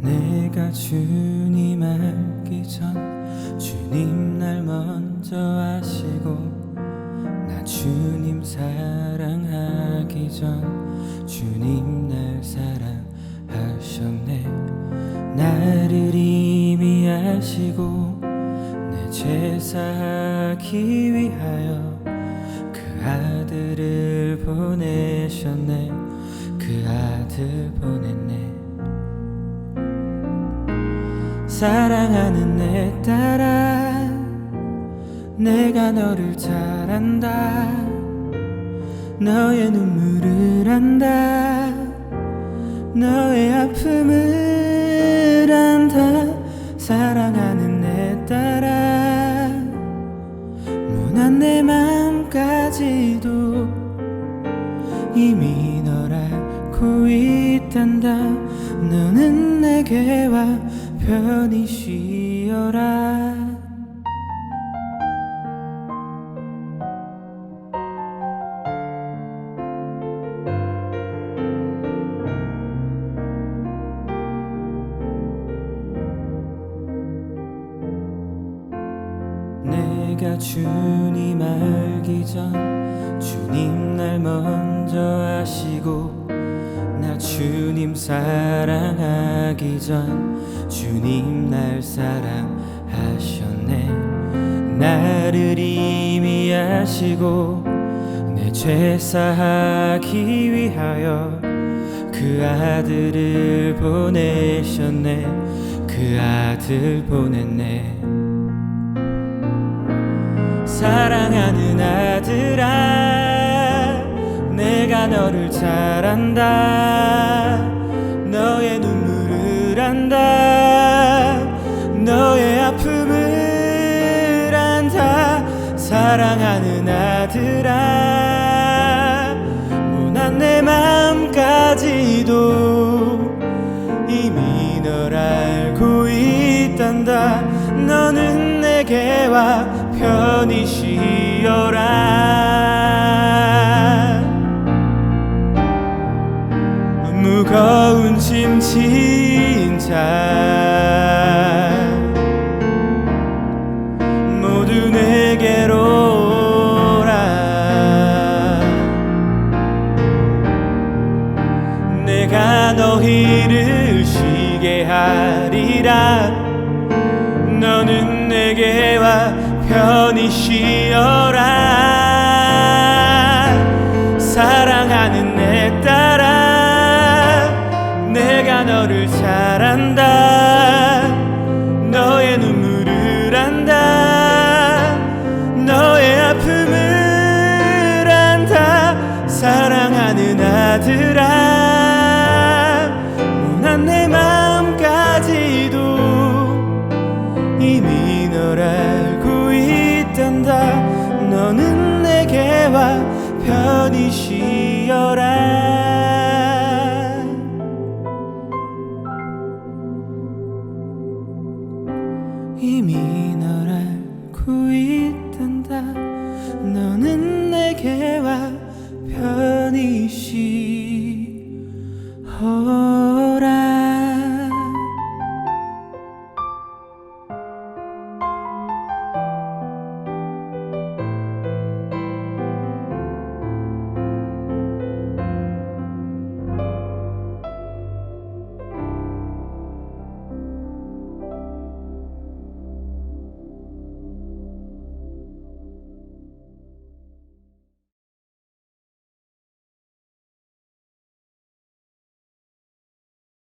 내가 주님 알기 전 주님 날 먼저 아시고 나 주님 사랑하기 전 주님 날 사랑하셨네. 나를 이미 아시고 내 죄사하기 위하여 그 아들을 보내셨네. 그 아들 보냈네 사랑하는 내 딸아 내가 너를 잘 안다. 너의 눈물을 안다. 너의 아픔을 안다. 사랑하는 내 딸아 무난 내 맘까지도 이미 널 알고 있단다 너는 내게 와 편히 쉬어라. 내가 주님 알기 전 주님 날 먼저 아시고 나 주님 사랑하기 전 주님 날 사랑하셨네. 나를 이미 아시고 내 죄 사하기 위하여 그 아들을 보내셨네. 그 아들 보냈네. 사랑하는 아들아 내가 너를 잘 안다. 너의 눈물을 안다. 너의 아픔을 안다. 사랑하는 아들아. 무난 내 맘까지도 이미 널 알고 있단다. 너는 내게 와 편히 쉬어라 무거운 짐 진자. 모두 내게로 오라. 내가 너희를 쉬게 하리라. 너는 내게 와 편히 쉬어라 너를 잘 안다. 너의 눈물을 안다. 너의 아픔을 안다. 사랑하는 아들아. 무난 내 마음까지도 이미 널 알고 있단다. 너는 내게 와 편히 쉬어라 이미 널 알고 있